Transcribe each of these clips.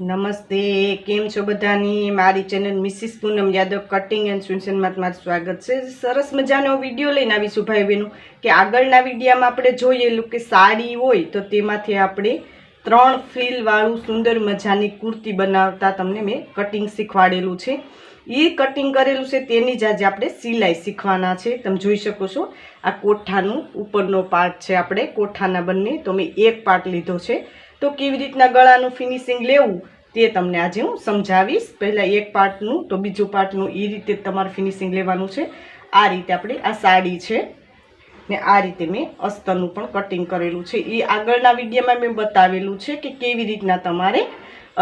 નમસ્તે, કેમ છો બધાની? મારી channel Mrs Poonam Yadav cutting and સ્વિન્સનમાં તમારું સ્વાગત છે. સરસ મજાનો વીડિયો લઈને આવીશું ભાઈ બહેનો. કે આગળના વિડીયામાં આપણે જોયેલું કે સાડી હોય તો તેમાંથી આપણે ત્રણ ફિલવાળું સુંદર મજાની કુર્તી બનાવતા તમને મેં કટિંગ શીખવાડેલું છે. એ કટિંગ કરેલું છે તેની જ આજે આપણે સિલાઈ શીખવાના છે. તમે જોઈ શકો છો, આ કોઠાનું ઉપરનો પાર્ટ છે આપણે. કોઠાના બંને તો મેં એક પાર્ટ લીધો છે. તો કેવી રીતના ગળાનું ફિનિશિંગ લેવું તે તમને આજે હું સમજાવીશ. પહેલાં એક પાર્ટનું તો બીજું પાર્ટનું એ રીતે તમારે ફિનિશિંગ લેવાનું છે. આ રીતે આપણે આ સાડી છે ને આ રીતે મેં અસ્તરનું પણ કટિંગ કરેલું છે. એ આગળના વિડીયોમાં મેં બતાવેલું છે કે કેવી રીતના તમારે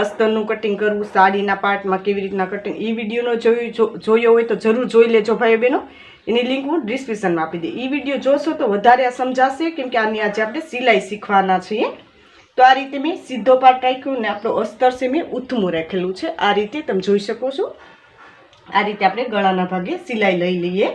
અસ્તરનું કટિંગ કરવું, સાડીના પાર્ટમાં કેવી રીતના કટિંગ એ વિડીયોનો જોયું જોયો હોય તો જરૂર જોઈ લેજો ભાઈ બહેનો. એની લિંક હું ડિસ્ક્રિપ્શનમાં આપી દઈ એ વીડિયો જોશો તો વધારે સમજાશે કેમ કે આની આજે આપણે સિલાઈ શીખવાના છીએ. તો આ રીતે મેં સીધો પાર્ટ રાખ્યો ને આપણો અસ્તર છે મેં ઉથમું રાખેલું છે. આ રીતે તમે જોઈ શકો છો. આ રીતે આપણે ગળાના ભાગે સિલાઈ લઈ લઈએ.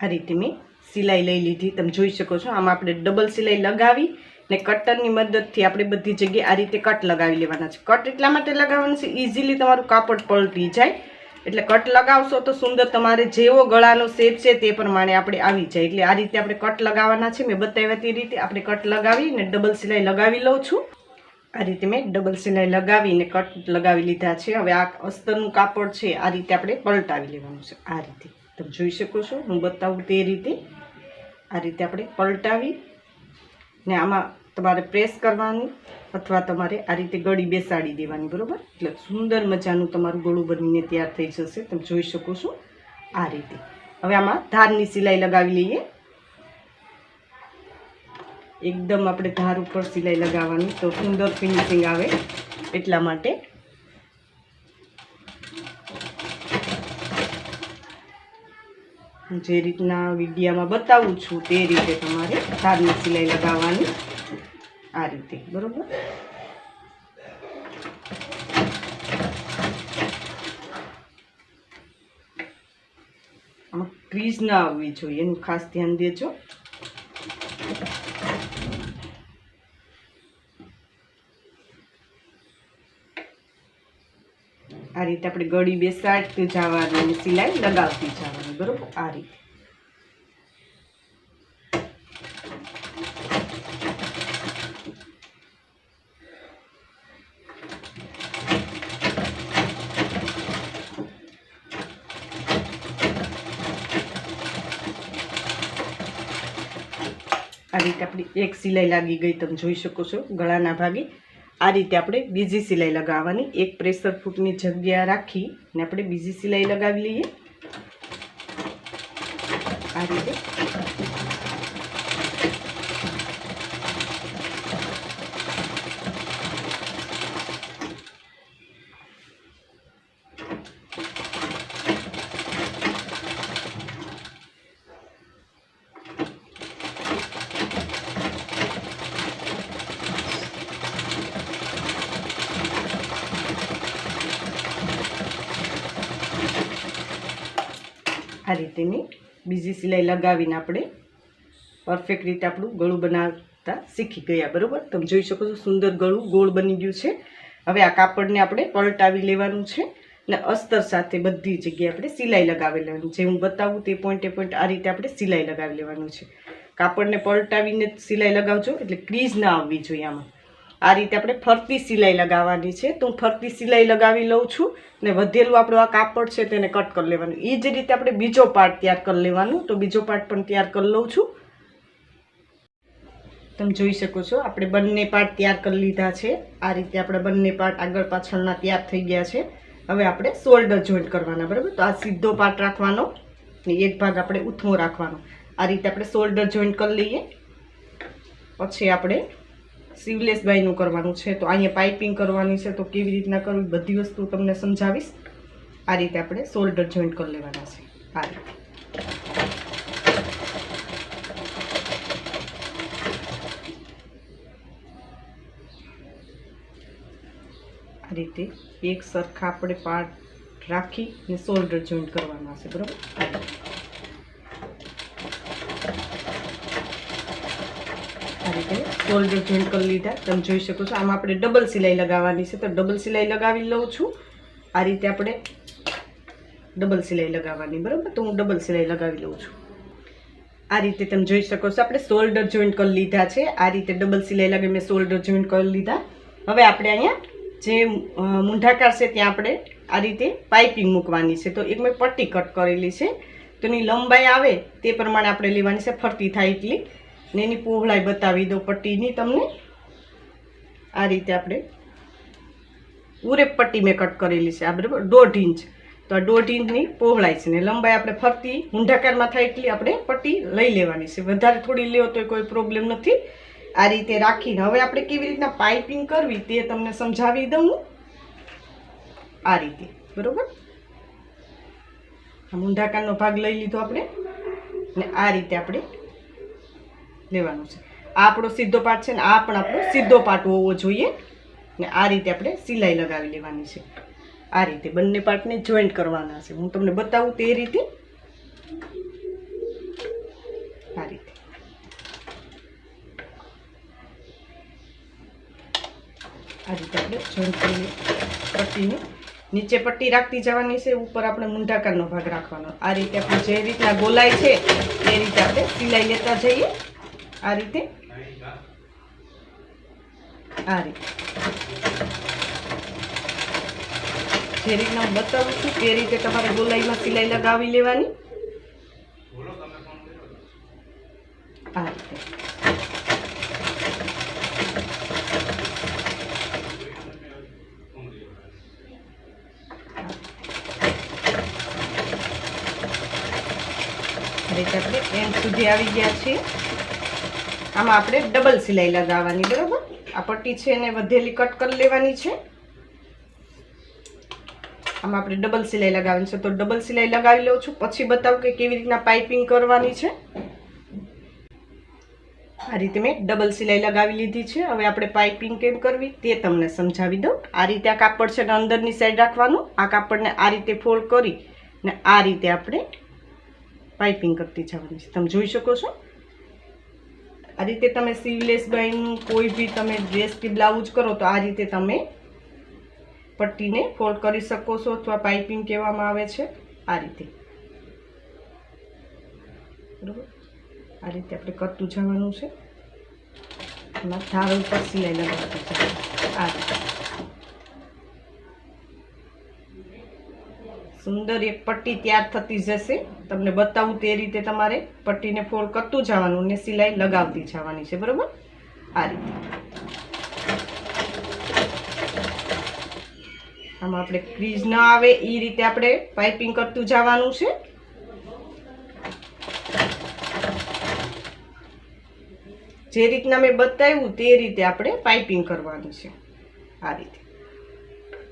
આ રીતે મેં સિલાઈ લઈ લીધી. તમે જોઈ શકો છો, આમાં આપણે ડબલ સિલાઈ લગાવી ને કટરની મદદથી આપણે બધી જગ્યાએ આ રીતે કટ લગાવી લેવાના છે. કટ એટલા માટે લગાવવાનું છે ઇઝીલી તમારું કાપડ પલટી જાય. એટલે કટ લગાવશો તો સુંદર તમારે જેવો ગળાનો શેપ છે તે પ્રમાણે આપણે આવી જાય. એટલે આ રીતે આપણે કટ લગાવવાના છે. મેં બતાવ્યા તે રીતે આપણે કટ લગાવી ને ડબલ સિલાઈ લગાવી લઉં છું. આ રીતે મેં ડબલ સિલાઈ લગાવીને કટ લગાવી લીધા છે. હવે આ અસ્તરનું કાપડ છે, આ રીતે આપણે પલટાવી લેવાનું છે. આ રીતે. તમે જોઈ શકો છો, હું બતાવું તે રીતે. આ રીતે આપણે પલટાવી ને આમાં તમારે પ્રેસ કરવાનું અથવા તમારે આ રીતે ગળી બેસાડી દેવાની, બરાબર? એટલે સુંદર મજાનું તમારું ગળું બનીને તૈયાર થઈ જશે. તમે જોઈ શકો છો આ રીતે. હવે આમાં ધારની સિલાઈ લગાવી લઈએ. એકદમ આપણે ધાર ઉપર સિલાઈ લગાવવાની તો સુંદર ફિનિશિંગ આવે એટલા માટે હું જે રીતના વિડીયામાં બતાવું છું તે રીતે તમારે ધારની સિલાઈ લગાવવાની આ રીતે, બરોબર? ક્રીઝ ના આવવી જોઈએ, એનું ખાસ ધ્યાન દેજો. રીતે આપણે ગળી બેસાડતી જવાની સિલાઈ લગાવતી જવાની, બરોબર? આ રીતે. આ રીતે આપણી એક સિલાઈ લાગી ગઈ, તમે જોઈ શકો છો ગળાના ભાગે. આ રીતે આપણે બીજી સિલાઈ લગાવવાની. એક પ્રેશર ફૂટની જગ્યા રાખી ને આપણે બીજી સિલાઈ લગાવી લઈએ. આ રીતે આ રીતે મેં બીજી સિલાઈ લગાવીને આપણે પરફેક્ટ રીતે આપણું ગળું બનાવતા શીખી ગયા, બરાબર? તમે જોઈ શકો છો સુંદર ગળું ગોળ બની ગયું છે. હવે આ કાપડને આપણે પલટાવી લેવાનું છે ને અસ્તર સાથે બધી જગ્યાએ આપણે સિલાઈ લગાવી લેવાની. જે હું બતાવું તે પોઈન્ટે પોઈન્ટ આ રીતે આપણે સિલાઈ લગાવી લેવાનું છે. કાપડને પલટાવીને સિલાઈ લગાવજો, એટલે ક્રીઝ ના આવવી જોઈએ આમાં. આ રીતે આપણે ફરતી સિલાઈ લગાવવાની છે. તો હું ફરતી સિલાઈ લગાવી લઉં છું ને વધેલું આપણું આ કાપડ છે તેને કટ કરી લેવાનું. એ જ રીતે આપણે બીજો પાર્ટ તૈયાર કરી લેવાનું. તો બીજો પાર્ટ પણ તૈયાર કરી લઉં છું. તમે જોઈ શકો છો, આપણે બંને પાર્ટ તૈયાર કરી લીધા છે. આ રીતે આપણે બંને પાર્ટ આગળ પાછળના તૈયાર થઈ ગયા છે. હવે આપણે શોલ્ડર જોઈન્ટ કરવાના, બરાબર? તો આ સીધો પાર્ટ રાખવાનો ને એક ભાગ આપણે ઉથમો રાખવાનો. આ રીતે આપણે શોલ્ડર જોઈન્ટ કરી લઈએ. પછી આપણે બાયનું કરવાનું છે, તો અહીંયા પાઇપિંગ કરવાની છે, તો કેવી રીતના કરવી, બધી વસ્તુ તમને સમજાવીશ. આ રીતે આપણે શોલ્ડર જોઈન્ટ કરી લેવાના છે. આ રીતે આ રીતે એક સરખા આપણે પાર્ટ રાખી ને શોલ્ડર જોઈન્ટ કરવાના છે, બરાબર આ રીતે. આ રીતે શોલ્ડર જોઈન્ટ કરી લીધા. તમે જોઈ શકો છો, આમાં આપણે ડબલ સિલાઈ લગાવવાની છે. તો ડબલ સિલાઈ લગાવી લઉં છું. આ રીતે આપણે ડબલ સિલાઈ લગાવવાની, બરાબર? તો હું ડબલ સિલાઈ લગાવી લઉં છું. આ રીતે તમે જોઈ શકો છો, આપણે શોલ્ડર જોઈન્ટ કરી લીધા છે. આ રીતે ડબલ સિલાઈ લગાવી મેં શોલ્ડર જોઈન્ટ કરી લીધા. હવે આપણે અહીંયા જે મૂંઢાકાર છે ત્યાં આપણે આ રીતે પાઇપિંગ મૂકવાની છે. તો એક મેં પટ્ટી કટ કરેલી છે. તો એની લંબાઈ આવે તે પ્રમાણે આપણે લેવાની છે, ફરતી થાય એટલી. ને એની પહોળાઈ બતાવી દો પટ્ટીની તમને. આ રીતે આપણે ઉરેપ પટ્ટી મેં કટ કરેલી છે, આ બરાબર દોઢ ઇંચ. તો આ દોઢ ઇંચની પહોળાઈ છે ને લંબાઈ આપણે ફરતી ઊંઢાકારમાં થાય એટલી આપણે પટ્ટી લઈ લેવાની છે. વધારે થોડી લેવો તો કોઈ પ્રોબ્લેમ નથી. આ રીતે રાખીને હવે આપણે કેવી રીતના પાઇપિંગ કરવી તે તમને સમજાવી દઉં આ રીતે, બરાબર? ઊંઢાકારનો ભાગ લઈ લીધો આપણે. ને આ રીતે આપણે લેવાનું છે. આ આપણો સીધો પાર્ટ છે ને, આ પણ આપણો સીધો પાર્ટ હોવો જોઈએ. ને આ રીતે આપણે સિલાઈ લગાવી લેવાની છે. આ રીતે બંને પાર્ટને જોઈન્ટ કરવાના છે. હું તમને બતાવું તે રીતે. આ રીતે. આ રીતે આપણે જોઈન્ટ કરીને પટ્ટીને નીચે પટ્ટી રાખતી જવાની છે. ઉપર આપણે મુંઢાકારનો ભાગ રાખવાનો. આ રીતે આપણે જે રીતના ગોલાય છે, એ રીતે આપણે સિલાઈ લેતા જઈએ. આ રીતે? આ રીતે. જે રીતના હું બતાવું છું, તે રીતે તમારે ગોલાઈમાં સિલાઈ લગાવી લેવાની. આ આપણે એન્ડ સુધી આવી ગયા છીએ. આમાં આપણે ડબલ સિલાઈ લગાવવાની, બરાબર? આ પટ્ટી છે એને વધેલી કટ કરી લેવાની છે. આમાં આપણે ડબલ સિલાઈ લગાવવાની છે. તો ડબલ સિલાઈ લગાવી લઉં છું. પછી બતાવું કે કેવી રીતના પાઇપિંગ કરવાની છે. આ રીતે મેં ડબલ સિલાઈ લગાવી લીધી છે. હવે આપણે પાઇપિંગ કેમ કરવી તે તમને સમજાવી દઉં. આ રીતે આ કાપડ છે અંદરની સાઈડ રાખવાનું. આ કાપડને આ રીતે ફોલ્ડ કરી ને આ રીતે આપણે પાઇપિંગ કરતી જવાની છે. તમે જોઈ શકો છો? આ રીતે તમે સીવલેસ બાઈનું કોઈ બી તમે ડ્રેસ કે બ્લાઉઝ કરો તો આ રીતે તમે પટ્ટીને ફોલ્ડ કરી શકો છો અથવા પાઇપિંગ કહેવામાં આવે છે, આ રીતે. બરોબર? આ રીતે આપણે કરતું જવાનું છે. એમાં ધાર ઉપર સિલાઈ લગાવતી છે. આ રીતે. સુંદર એક પટ્ટી તૈયાર થતી જશે. તમને બતાવું તે રીતે તમારે પટ્ટીને ફોલ્ડ કરતું જવાનું ને સિલાઈ લગાવતી જવાની છે, બરાબર? આ રીતે. આમાં આપણે ક્રીઝ ન આવે એ રીતે આપણે પાઇપિંગ કરતું જવાનું છે. જે રીતના મેં બતાવ્યું તે રીતે આપણે પાઇપિંગ કરવાનું છે. આ રીતે.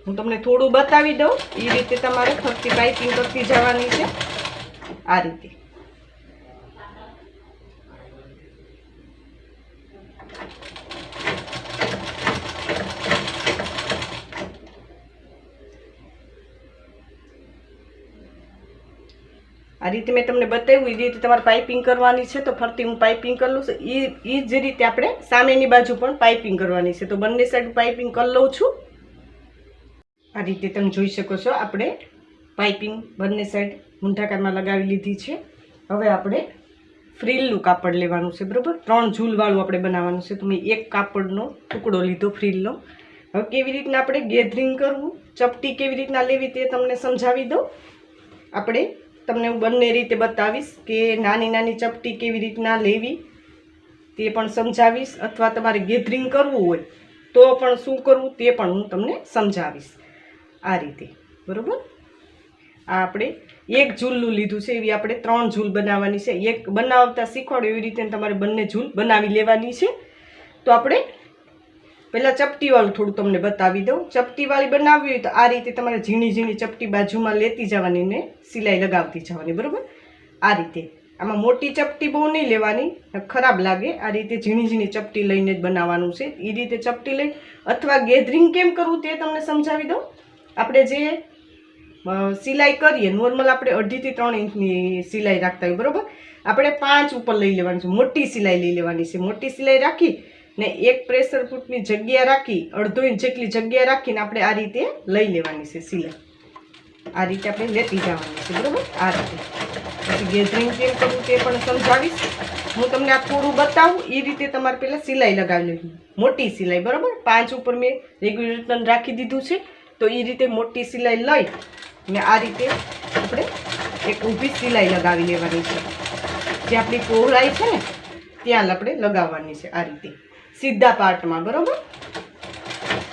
હું તમને થોડું બતાવી દઉં. એ રીતે તમારે ફરતી પાઇપિંગ કરતી જવાની છે. આ રીતે. આ રીતે મેં તમને બતાવ્યું એ રીતે તમારે પાઇપિંગ કરવાની છે, તો ફરતી હું પાઇપિંગ કરી લઉં છું. એ જ રીતે આપણે સામેની બાજુ પણ પાઇપિંગ કરવાની છે. તો બંને સાઈડ પાઇપિંગ કરી લઉં છું. આ રીતે તમે જોઈ શકો છો. આપણે પાઇપિંગ બંને સાઈડ મૂંઢાકારમાં લગાવી લીધી છે. હવે આપણે ફ્રીલનું કાપડ લેવાનું છે, બરાબર? ત્રણ ઝૂલવાળું આપણે બનાવવાનું છે. તો મેં એક કાપડનો ટુકડો લીધો ફ્રીલનો હવે કેવી રીતના આપણે ગેધરિંગ કરવું, ચપટી કેવી રીતના લેવી તે તમને સમજાવી દઉં. આપણે તમને હું બંને રીતે બતાવીશ કે નાની નાની ચપટી કેવી રીતના લેવી તે પણ સમજાવીશ. અથવા તમારે ગેધરિંગ કરવું હોય તો પણ શું કરવું તે પણ હું તમને સમજાવીશ. આ રીતે. બરાબર? આ આપણે એક ઝૂલનું લીધું છે, એવી આપણે ત્રણ ઝૂલ બનાવવાની છે. એક બનાવતા શીખવાડો એવી રીતે તમારે બંને ઝૂલ બનાવી લેવાની છે. તો આપણે પહેલાં ચપટીવાળું થોડું તમને બતાવી દઉં. ચપટીવાળી બનાવવી હોય તો આ રીતે તમારે ઝીણી ઝીણી ચપટી બાજુમાં લેતી જવાની ને સિલાઈ લગાવતી જવાની, બરાબર? આ રીતે. આમાં મોટી ચપટી બહુ નહીં લેવાની ખરાબ લાગે. આ રીતે ઝીણી ઝીણી ચપટી લઈને જ બનાવવાનું છે. એ રીતે ચપટી લઈ અથવા ગેધરિંગ કેમ કરવું તે તમને સમજાવી દઉં. આપણે જે સિલાઈ કરીએ, નોર્મલ આપણે અઢીથી ત્રણ ઇંચની સિલાઈ રાખતા હોય, બરાબર? આપણે પાંચ ઉપર લઈ લેવાની છે, મોટી સિલાઈ લઈ લેવાની છે. મોટી સિલાઈ રાખી ને એક પ્રેશર ફૂટની જગ્યા રાખી, અડધો ઇંચ જેટલી જગ્યા રાખીને આપણે આ રીતે લઈ લેવાની છે સિલાઈ. આ રીતે આપણે લેતી જવાની છે, બરાબર? આ રીતે. પછી ગેધરિંગ કેમ કરવું તે પણ સમજાવીશ. હું તમને આ થોડું બતાવું એ રીતે તમારે પહેલાં સિલાઈ લગાવી લેવી. મોટી સિલાઈ, બરાબર? પાંચ ઉપર મેં રેગ્યુલેટર રાખી દીધું છે. તો એ રીતે મોટી સિલાઈ લઈ ને આ રીતે આપણે એક ઊભી સિલાઈ લગાવી લેવાની છે. જે આપણી પહોળાઈ છે ને, ત્યાં આપણે લગાવવાની છે આ રીતે. સીધા પાર્ટમાં, બરાબર?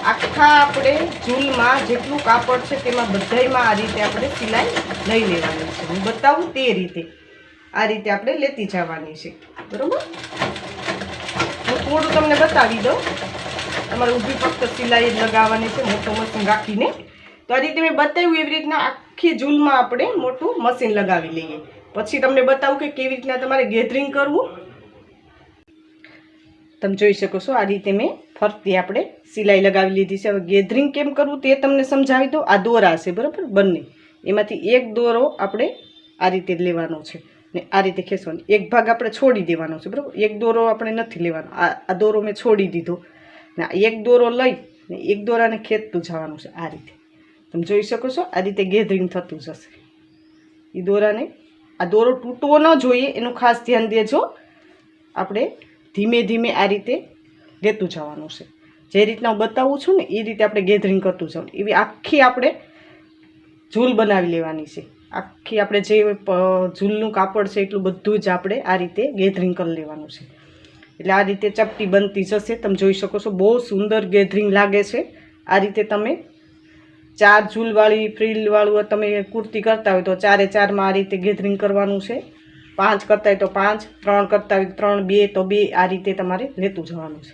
આખા આપણે ઝૂલમાં જેટલું કાપડ છે તેમાં બધાયમાં આ રીતે આપણે સિલાઈ લઈ લેવાની છે. હું બતાવું તે રીતે. આ રીતે આપણે લેતી જવાની છે. બરાબર? હું થોડું તમને બતાવી દઉં. તમારે ઊભી ફક્ત સિલાઈ જ લગાવવાની છે, મોટું મશીન રાખીને. તો આ રીતે મેં બતાવ્યું એવી રીતના આખી ઝૂલમાં આપણે મોટું મશીન લગાવી લઈએ. પછી તમને બતાવું કે કેવી રીતના તમારે ગેધરિંગ કરવું. તમે જોઈ શકો છો, આ રીતે મેં ફરતી આપણે સિલાઈ લગાવી લીધી છે. હવે ગેધરિંગ કેમ કરવું તે તમને સમજાવી દો આ દોરા છે, બરાબર? બંને. એમાંથી એક દોરો આપણે આ રીતે લેવાનો છે. ને આ રીતે ખેંચવાનો. એક ભાગ આપણે છોડી દેવાનો છે, બરાબર? એક દોરો આપણે નથી લેવાનો. આ દોરો મેં છોડી દીધો. ને એક દોરો લઈ ને એક દોરાને ખેંચતું જવાનું છે આ રીતે. તમે જોઈ શકો છો, આ રીતે ગેધરિંગ થતું જશે. એ દોરાને આ દોરો તૂટવો ન જોઈએ, એનું ખાસ ધ્યાન દેજો. આપણે ધીમે ધીમે આ રીતે લેતું જવાનું છે. જે રીતના હું બતાવું છું ને એ રીતે આપણે ગેધરિંગ કરતું જવાનું. એવી આખી આપણે ઝૂલ બનાવી લેવાની છે. આખી આપણે જે ઝૂલનું કાપડ છે, એટલું બધું જ આપણે આ રીતે ગેધરિંગ કરી લેવાનું છે. એટલે આ રીતે ચપટી બનતી જશે. તમે જોઈ શકો છો, બહુ સુંદર ગેધરિંગ લાગે છે. આ રીતે તમે ચાર ઝૂલવાળી, ફ્રીલવાળું તમે કુર્તી કરતા હોય તો ચારે ચારમાં આ રીતે ગેધરિંગ કરવાનું છે. પાંચ કરતા હોય તો પાંચ, ત્રણ કરતા હોય ત્રણ, બે તો બે આ રીતે તમારે લેતું જવાનું છે.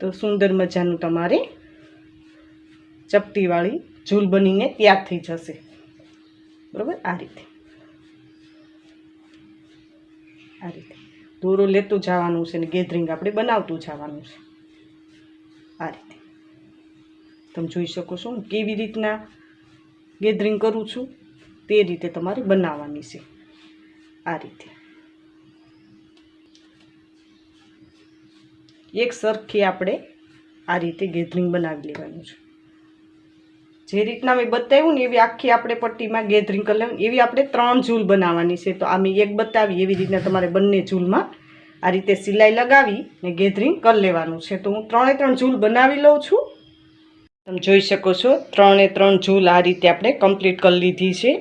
તો સુંદર મજાનું તમારે ચપટીવાળી ઝૂલ બનીને તૈયાર થઈ જશે. બરાબર? આ રીતે. આ રીતે. દોરો લેતું જવાનું છે ને ગેધરિંગ આપણે બનાવતું જવાનું છે. આ રીતે. તમે જોઈ શકો છો હું કેવી રીતના ગેધરિંગ કરું છું. તે રીતે તમારે બનાવવાની છે. આ રીતે. એક સરખી આપણે આ રીતે ગેધરિંગ બનાવી લેવાનું છે. જે રીતના મેં બતાવ્યું ને એવી આખી આપણે પટ્ટીમાં ગેધરિંગ કરી લેવાની. એવી આપણે ત્રણ ઝૂલ બનાવવાની છે. તો આ મેં એક બતાવી, એવી રીતના તમારે બંને ઝૂલમાં આ રીતે સિલાઈ લગાવી ને ગેધરિંગ કરી લેવાનું છે. તો હું ત્રણે ત્રણ ઝૂલ બનાવી લઉં છું. તમે જોઈ શકો છો, ત્રણે ત્રણ ઝૂલ આ રીતે આપણે કમ્પ્લીટ કરી લીધી છે.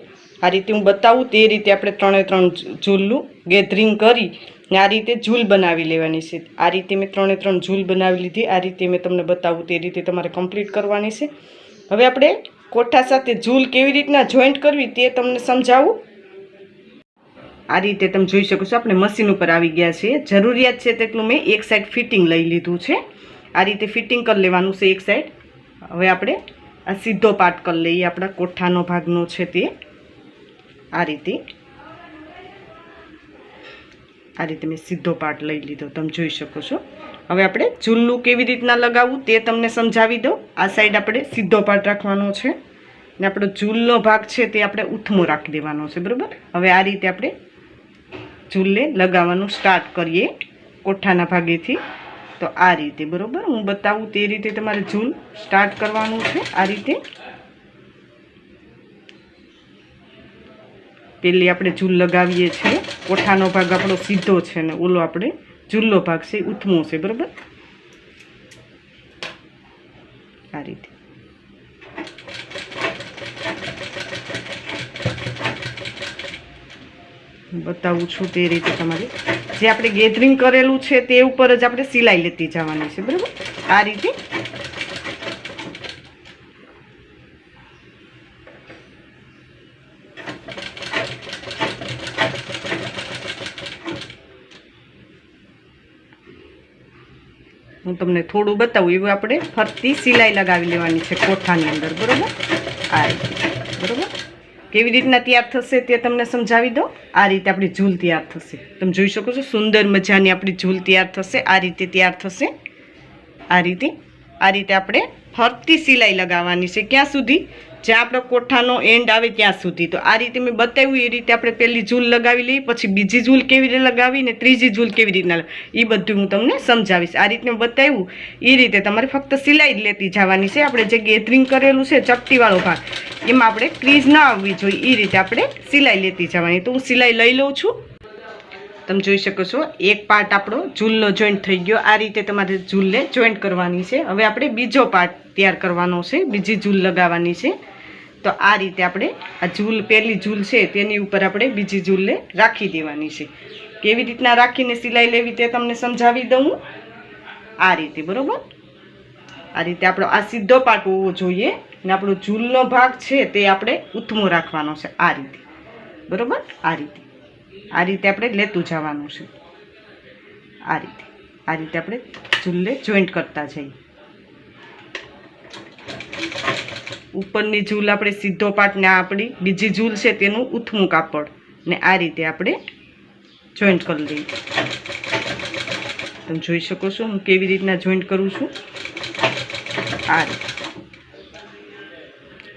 આ રીતે હું બતાવું તે રીતે આપણે ત્રણે ત્રણ ઝૂલનું ગેધરિંગ કરી ને આ રીતે ઝૂલ બનાવી લેવાની છે. આ રીતે મેં ત્રણે ત્રણ ઝૂલ બનાવી લીધી. આ રીતે મેં તમને બતાવું તે રીતે તમારે કમ્પ્લીટ કરવાની છે. હવે આપણે કોઠા સાથે ઝૂલ કેવી રીતના જોઈન્ટ કરવી તે તમને સમજાવું? આ રીતે તમે જોઈ શકો છો, આપણે મશીન ઉપર આવી ગયા છીએ. જરૂરિયાત છે તેટલું મેં એક સાઈડ ફિટિંગ લઈ લીધું છે. આ રીતે ફિટિંગ કરી લેવાનું છે એક સાઈડ હવે આપણે આ સીધો પાર્ટ કરી લઈએ, આપણા કોઠાનો ભાગનો છે તે. આ રીતે. આ રીતે મેં સીધો પાર્ટ લઈ લીધો, તમે જોઈ શકો છો. હવે આપણે ચૂલ્લું કેવી રીતના લગાવવું તે તમને સમજાવી દઉં. આ સાઈડ આપણે સીધો પાર્ટ રાખવાનો છે. ને આપણો ચૂલનો ભાગ છે તે આપણે ઉથમો રાખી દેવાનો છે, બરાબર? હવે આ રીતે આપણે ચૂલે લગાવવાનું સ્ટાર્ટ કરીએ કોઠાના ભાગેથી. તો આ રીતે, બરાબર? હું બતાવું તે રીતે તમારે ચૂલ સ્ટાર્ટ કરવાનું છે, આ રીતે. પેલી આપણે ઝૂલ લગાવીએ છીએ. કોઠાનો ભાગ આપણો સીધો છે ને ઓલો આપણે ઝૂલનો ભાગ છે ઉથમો છે, બરાબર? આ રીતે. બતાવું છું તે રીતે તમારે. જે આપણે ગેધરિંગ કરેલું છે, તે ઉપર જ આપણે સિલાઈ લેતી જવાની છે, બરાબર? આ રીતે. હું તમને થોડું બતાવું. એવું આપણે ફરતી સિલાઈ લગાવી લેવાની છે કોઠાની અંદર. બરાબર? આ રીતે. બરાબર? કેવી રીતના તૈયાર થશે તે તમને સમજાવી દો આ રીતે આપણી ઝૂલ તૈયાર થશે. તમે જોઈ શકો છો સુંદર મજાની આપણી ઝૂલ તૈયાર થશે. આ રીતે તૈયાર થશે. આ રીતે. આ રીતે આપણે ફરતી સિલાઈ લગાવવાની છે. ક્યાં સુધી? જ્યાં આપણો કોઠાનો એન્ડ આવે ત્યાં સુધી. તો આ રીતે મેં બતાવ્યું, એ રીતે આપણે પહેલી ઝૂલ લગાવી લઈએ, પછી બીજી ઝૂલ કેવી રીતે લગાવી ને ત્રીજી ઝૂલ કેવી રીતના એ બધું હું તમને સમજાવીશ. આ રીતે બતાવ્યું, એ રીતે તમારે ફક્ત સિલાઈ જ લેતી જવાની છે. આપણે જે ગેધરિંગ કરેલું છે ચપટીવાળો ભાગ, એમાં આપણે ક્રીઝ ના આવવી જોઈએ. એ રીતે આપણે સિલાઈ લેતી જવાની. તો હું સિલાઈ લઈ લઉં છું. તમે જોઈ શકો છો, એક પાર્ટ આપણો ઝૂલનો જોઈન્ટ થઈ ગયો. આ રીતે તમારે ઝૂલને જોઈન્ટ કરવાની છે. હવે આપણે બીજો પાર્ટ તૈયાર કરવાનો છે, બીજી ઝૂલ લગાવવાની છે. તો આ રીતે આપણે આ ઝૂલ પહેલી ઝૂલ છે, તેની ઉપર આપણે બીજી ઝૂલને રાખી દેવાની છે. કેવી રીતના રાખીને સિલાઈ લેવી તે તમને સમજાવી દઉં આ રીતે, બરાબર? આ રીતે આપણો આ સીધો પાર્ટ હોવો જોઈએ ને આપણો ઝૂલનો ભાગ છે તે આપણે ઉથમો રાખવાનો છે આ રીતે. બરાબર? આ રીતે. આ રીતે આપણે લેતું જવાનું છે. આ રીતે. આ રીતે આપણે ઝૂલને જોઈન્ટ કરતા જઈએ. ઉપરની ઝૂલ આપણે સીધો પાટ ને આ આપણી, બીજી ઝૂલ છે તેનું ઉથમું કાપડ. ને આ રીતે આપણે જોઈન્ટ કરી લઈએ તમે જોઈ શકો છો હું કેવી રીતના જોઈન્ટ કરું છું. આ રીતે.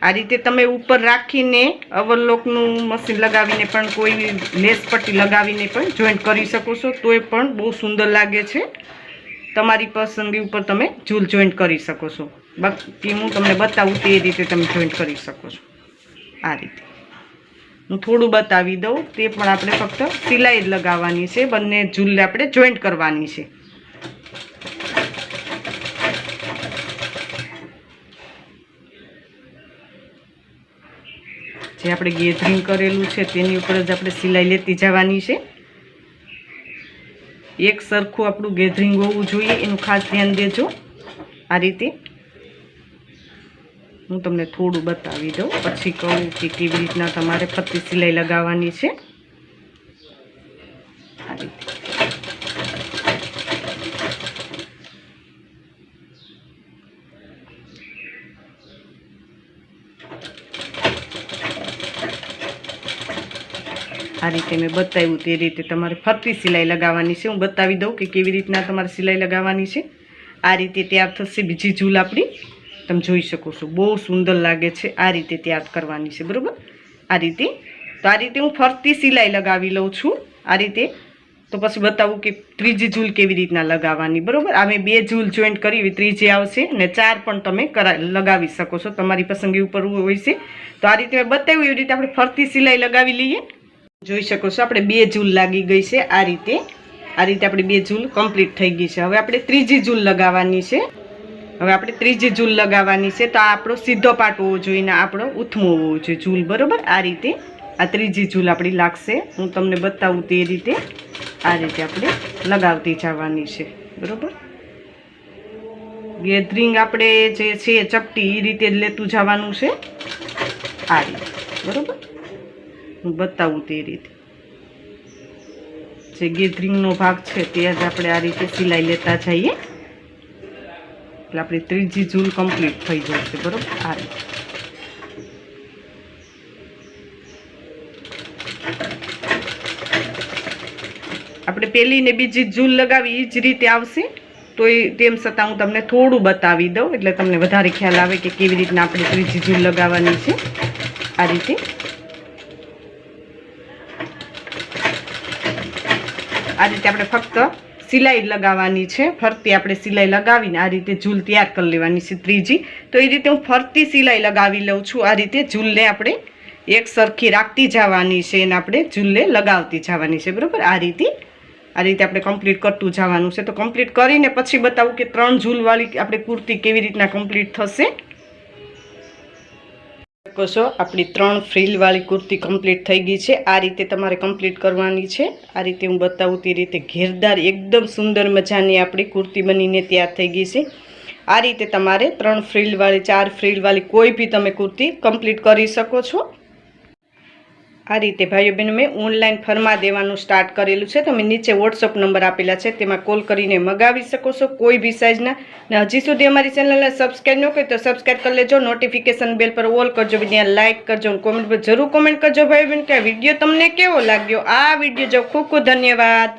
આ રીતે તમે ઉપર રાખીને અવરલોકનું મશીન લગાવીને પણ કોઈ લેસ પટ્ટી લગાવીને પણ જોઈન્ટ કરી શકો છો, તોય પણ બહુ સુંદર લાગે છે. તમારી પસંદગી ઉપર તમે ઝૂલ જોઈન્ટ કરી શકો છો. બાકી હું તમને બતાવું તે રીતે તમે જોઈન્ટ કરી શકો છો. આ રીતે. હું થોડું બતાવી દઉં, તે પણ આપણે ફક્ત સિલાઈ જ લગાવવાની છે, બંને ઝૂલ આપણે જોઈન્ટ કરવાની છે. જે આપણે ગેધરિંગ કરેલું છે, તેની ઉપર જ આપણે સિલાઈ લેતી જવાની છે. એક સરખું આપણું ગેધરિંગ હોવું જોઈએ, એનું ખાસ ધ્યાન દેજો. આ રીતે હું તમને થોડું બતાવી દઉં. પછી કહું કે કેવી રીતના તમારે ફરતી સિલાઈ લગાવવાની છે. આ રીતે. આ રીતે મેં બતાવ્યું તે રીતે તમારે ફરતી સિલાઈ લગાવવાની છે. હું બતાવી દઉં કે કેવી રીતના તમારે સિલાઈ લગાવવાની છે. આ રીતે તૈયાર થશે બીજી ઝૂલ આપણી. તમે જોઈ શકો છો. બહુ સુંદર લાગે છે. આ રીતે તૈયાર કરવાની છે, બરાબર? આ રીતે. તો આ રીતે હું ફરતી સિલાઈ લગાવી લઉં છું. આ રીતે. તો પછી બતાવું કે ત્રીજી ઝૂલ કેવી રીતના લગાવવાની, બરાબર? આ બે ઝૂલ જોઈન્ટ કરી ત્રીજી આવશે અને ચાર પણ તમે કરા, લગાવી શકો છો. તમારી પસંદગી ઉપર હોય છે. તો આ રીતે મેં બતાવ્યું, એવી રીતે આપણે ફરતી સિલાઈ લગાવી લઈએ. જોઈ શકો છો, આપણે બે ઝૂલ લાગી ગઈ છે આ રીતે. આ રીતે આપણી બે ઝૂલ કમ્પ્લીટ થઈ ગઈ છે. હવે આપણે ત્રીજી ઝૂલ લગાવવાની છે. હવે આપણે ત્રીજી ઝૂલ લગાવવાની છે, તો આ આપણો સીધો પાટ હોવો જોઈએ ને આપણો ઉથમો હોવો જોઈએ ઝૂલ બરાબર? આ રીતે આ ત્રીજી ઝૂલ આપણી લાગશે. હું તમને બતાવું તે રીતે આ રીતે આપણે લગાવતી જવાની છે, બરાબર? ગેધરિંગ આપણે જે છે, ચપટી એ રીતે જ લેતું જવાનું છે. આ રીતે, બરાબર? હું બતાવું તે રીતે. જે ગેધરિંગનો ભાગ છે, તે જ આપણે આ રીતે સિલાઈ લેતા જઈએ. એટલે આપણી ત્રીજી ઝૂલ કમ્પ્લીટ થઈ જશે બરાબર? આ રીતે આપણે પહેલી ને બીજી ઝૂલ લગાવી એ જ રીતે આવશે. તો એ તેમ છતાં હું તમને થોડું બતાવી દઉં, એટલે તમને વધારે ખ્યાલ આવે કે કેવી રીતના આપણે ત્રીજી ઝૂલ લગાવવાની છે. આ રીતે. આ રીતે આપણે ફક્ત સિલાઈ લગાવવાની છે. ફરતી આપણે સિલાઈ લગાવીને આ રીતે ઝૂલ તૈયાર કરી લેવાની છે ત્રીજી. તો એ રીતે હું ફરતી સિલાઈ લગાવી લઉં છું. આ રીતે ઝૂલને આપણે એક સરખી રાખતી જવાની છે અને આપણે ઝૂલને લગાવતી જવાની છે. બરાબર? આ રીતે આ રીતે આપણે કમ્પ્લીટ કરતું જવાનું છે. તો કમ્પ્લીટ કરીને પછી બતાવું કે ત્રણ ઝૂલવાળી આપણે કુર્તી કેવી રીતના કમ્પ્લીટ થશે. શકો છો. આપણી ત્રણ ફ્રીલવાળી કુર્તી કમ્પ્લીટ થઈ ગઈ છે. આ રીતે તમારે કમ્પ્લીટ કરવાની છે. આ રીતે હું બતાવું તે રીતે ઘેરદાર, એકદમ સુંદર મજાની આપણી કુર્તી બનીને તૈયાર થઈ ગઈ છે. આ રીતે તમારે ત્રણ ફ્રીલવાળી ચાર ફ્રીલવાળી કોઈ બી તમે કુર્તી કમ્પ્લીટ કરી શકો છો. આ રીતે ભાઈઓ બહેનો મેં ઓનલાઈન ફરમા દેવાનું સ્ટાર્ટ કરેલું છે. તમે નીચે વોટ્સઅપ નંબર આપેલા છે. તેમાં કોલ કરીને મગાવી શકો છો, કોઈ બી સાઇઝના ને. હજી સુધી અમારી ચેનલને સબસ્ક્રાઈબ ન કરી તો સબસ્ક્રાઈબ કરી લેજો. નોટિફિકેશન બેલ પર ઓલ કરજો. ત્યાં લાઇક કરજો કોમેન્ટ પર જરૂર કોમેન્ટ કરજો. ભાઈ બહેન કે આ વીડિયો તમને કેવો લાગ્યો? આ વીડિયો જો ખૂબ ખૂબ ધન્યવાદ.